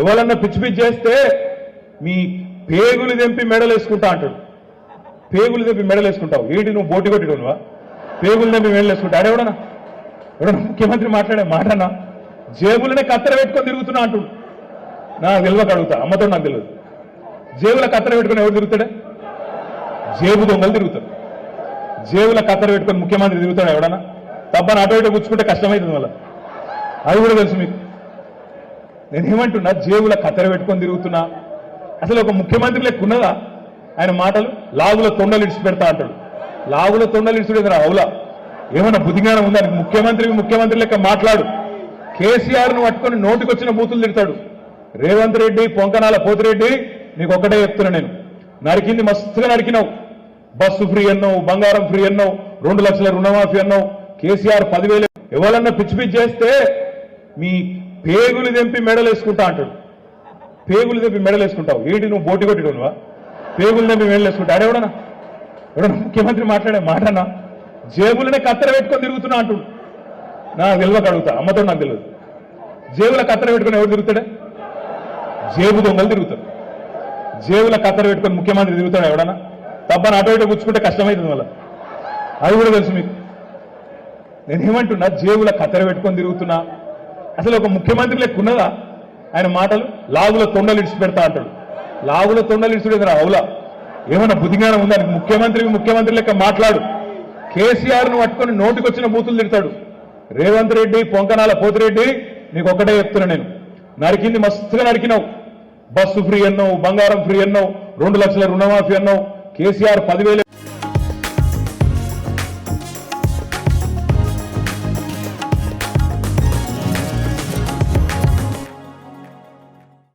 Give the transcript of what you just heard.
ఎవరన్నా పిచ్చి పిచ్చి చేస్తే మీ పేగులు తెంపి మెడలు వేసుకుంటా అంటాడు. పేగులు తెంపి మెడలు వేసుకుంటావు ఏంటి నువ్వు బోటి కొట్టుకోనువా పేగులు తెంపి మెడలు వేసుకుంటా ఎవడనా ఎవడన్నా ముఖ్యమంత్రి మాట్లాడే మాటనా? జేబులనే కత్తెర పెట్టుకొని తిరుగుతున్నా అంటుడు. నా తెలియక అడుగుతా. అమ్మతో నాకు తెలియదు. జేబుల కత్తెర పెట్టుకొని ఎవరు తిరుగుతాడే? జేబు దొంగలు తిరుగుతాడు జేబుల కత్తెర పెట్టుకొని ముఖ్యమంత్రి తిరుగుతాడు ఎవడన్నా? తప్పని అటు ఇటు పుచ్చుకుంటే కష్టమవుతుంది మళ్ళీ. అది కూడా తెలుసు మీకు. నేనేమంటున్నా జేబుల కత్తెర పెట్టుకొని తిరుగుతున్నా. అసలు ఒక ముఖ్యమంత్రి లెక్కున్నదా ఆయన మాటలు లాగుల తొండలు ఇడిచి పెడతా అంటాడు. లాగుల తొండలు ఇడిచి అవులా. ఏమన్నా బుద్ధిజ్ఞానం ఉందా నీకు? ముఖ్యమంత్రి ముఖ్యమంత్రి లెక్క మాట్లాడు. కేసీఆర్ను పట్టుకొని నోటికొచ్చిన బూతులు తిడతాడు. రేవంత్ రెడ్డి పొంకనాల పోతిరెడ్డి నీకు ఒక్కటే చెప్తున్నా నేను. నరికింది మస్తుగా నరికినావు. బస్సు ఫ్రీ అన్నావు బంగారం ఫ్రీ అన్నావు రెండు లక్షల రుణమాఫీ అన్నావు. కేసీఆర్ పదివేలు ఎవరన్నా పిచ్చి పిచ్చి చేస్తే మీ పేగులు తెంపి మెడలు వేసుకుంటా అంటాడు. పేగులు తెంపి మెడలు వేసుకుంటావు ఏంటి నువ్వు బోటి కొట్టిడువా పేగులు తెంపి మెడలు వేసుకుంటా అడేవడనా ఎవడన్నా ముఖ్యమంత్రి మాట్లాడే మాటనా? జేబులనే కత్తెర పెట్టుకొని తిరుగుతున్నా అంటుడు. నాకు తెలియక అడుగుతా. అమ్మతో నాకు తెలియదు జేబుల కత్తెర పెట్టుకొని ఎవరు తిరుగుతాడే? జేబు దొంగలు తిరుగుతాడు జేబుల కత్తెర పెట్టుకొని ముఖ్యమంత్రి తిరుగుతాడు ఎవడన్నా? తప్పని అటు ఇటు పుచ్చుకుంటే కష్టమవుతుంది మళ్ళీ. అది కూడా తెలుసు మీకు. నేనేమంటున్నా? జేబుల కత్తెర పెట్టుకొని తిరుగుతున్నా. అసలు ఒక ముఖ్యమంత్రి లెక్కున్నదా? ఆయన మాటలు లాగుల తొండలు ఇడిచి పెడతా అంటాడు. లాగుల తొండలు ఇడిచి అవులా. ఏమన్నా బుద్ధిజ్ఞానం ఉందా? ముఖ్యమంత్రి ముఖ్యమంత్రి లెక్క మాట్లాడు. కేసీఆర్ను పట్టుకొని నోటికొచ్చిన బూతులు తిడతాడు. రేవంత్ రెడ్డి పొంకనాల పోతిరెడ్డి నీకు ఒక్కటే చెప్తున్నా నేను. నరికింది మస్తుగా నరికినావు. బస్సు ఫ్రీ అన్నావు బంగారం ఫ్రీ అన్నావు రెండు లక్షల రుణమాఫీ అన్నావు. కేసీఆర్ పదివేలు